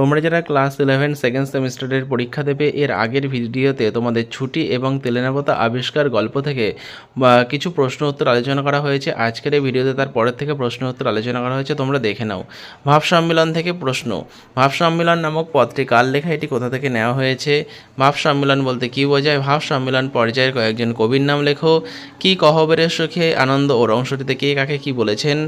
তোমরা যারা class eleven second সেমিস্টারের পরীক্ষা দেবে, এর আগের ভিডিওতে তোমাদের ছুটি এবং তেলেনাবতা আবিষ্কার গল্প থেকে কিছু প্রশ্ন উত্তর আলোচনা করা হয়েছে। আজকের এই ভিডিওতে তার পরের থেকে প্রশ্ন উত্তর আলোচনা করা হয়েছে, তোমরা দেখে নাও। ভাব সম্মেলন থেকে প্রশ্ন। ভাব সম্মেলন নামক পত্রে কার লেখা? এটি কোথা থেকে নেওয়া হয়েছে? ভাব সম্মেলন বলতে কী বোঝায়? ভাব সম্মেলন পর্যায়ের কয়েকজন কবির নাম লেখো। কি কহবেরের সুখে আনন্দ ওর অংশটিতে কে কাকে কি বলেছেন?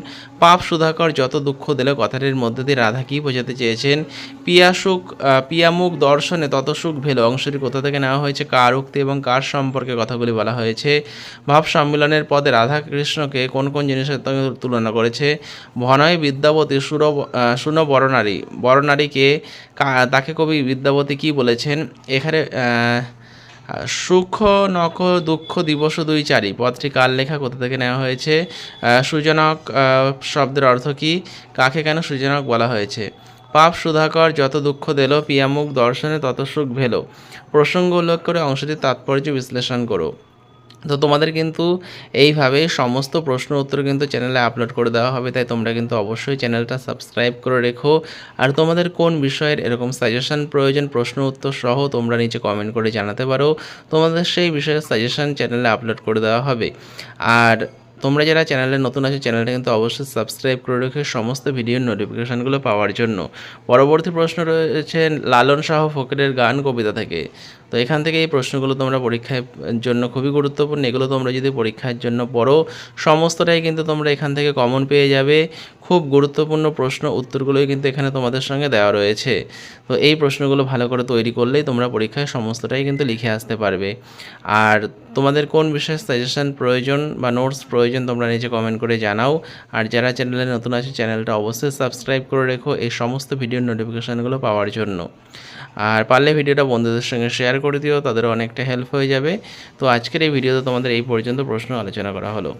পাপ সুধাকর যত দুঃখ দিল কথাটির মধ্যে দিয়ে রাধা কি বোঝাতে চেয়েছেন? পিয়া সুখ পিয়ামুখ দর্শনে তত সুখ ভেল অংশটি কোথা থেকে নেওয়া হয়েছে? কার উক্তি এবং কার সম্পর্কে কথাগুলি বলা হয়েছে? ভাব সম্মিলনের পদে রাধা কৃষ্ণকে কোন কোন জিনিসের তুলনা করেছে? ভনয় বিদ্যাবতী সুর সুন বরনারী বরনারীকে তাকে কবি বিদ্যাবতী কি বলেছেন? এখানে সুখ, নখ, দুঃখ, দিবস দুই চারি। পদটি কার লেখা? কোথা থেকে নেওয়া হয়েছে? সুজনক শব্দের অর্থ কি? কাকে কেন সুজনক বলা হয়েছে? পাপ সুধাকর যত দুঃখ দিল পিয়ামুখ দর্শনে তত সুখ ভেল। প্রসঙ্গ উল্লেখ করে অংশটির তাৎপর্য বিশ্লেষণ করো। তো তোমাদের কিন্তু এইভাবে সমস্ত প্রশ্ন উত্তর কিন্তু চ্যানেলে আপলোড করে দেওয়া হবে, তাই তোমরা কিন্তু অবশ্যই চ্যানেলটা সাবস্ক্রাইব করে রেখো। আর তোমাদের কোন বিষয়ের এরকম সাজেশন প্রয়োজন, প্রশ্ন উত্তর সহ তোমরা নিচে কমেন্ট করে জানাতে পারো। তোমাদের সেই বিষয়ের সাজেশন চ্যানেলে আপলোড করে দেওয়া হবে। আর তোমরা যারা চ্যানেলে নতুন আছো, চ্যানেলটা কিন্তু অবশ্যই সাবস্ক্রাইব করে রেখে সমস্ত ভিডিওর নোটিফিকেশানগুলো পাওয়ার জন্য। পরবর্তী প্রশ্ন রয়েছে, লালন শাহ ফকিরের গান কবিতা থেকে। তো এখান থেকে এই প্রশ্নগুলো তোমরা পরীক্ষার জন্য খুবই গুরুত্বপূর্ণ। এগুলো তোমরা যদি পরীক্ষার জন্য পড়ো, সমস্তটাই কিন্তু তোমরা এখান থেকে কমন পেয়ে যাবে। খুব গুরুত্বপূর্ণ প্রশ্ন উত্তরগুলোই কিন্তু এখানে তোমাদের সঙ্গে দেওয়া রয়েছে। তো এই প্রশ্নগুলো ভালো করে তৈরি করলেই তোমরা পরীক্ষায় সমস্তটাই কিন্তু লিখে আসতে পারবে। আর তোমাদের কোন বিষয়ে সাজেশান প্রয়োজন বা নোটস প্রয়োজন তোমরা নিজে কমেন্ট করে জানাও। আর যারা চ্যানেলে নতুন আছে চ্যানেলটা অবশ্যই সাবস্ক্রাইব করে রেখো এই সমস্ত ভিডিওর নোটিফিকেশানগুলো পাওয়ার জন্য। আর পারলে ভিডিওটা বন্ধুদের সঙ্গে শেয়ার করে দিও তাদেরও অনেকটা হেল্প হয়ে যাবে। তো আজকের এই ভিডিওতে তোমাদের এই পর্যন্ত প্রশ্ন আলোচনা করা হলো।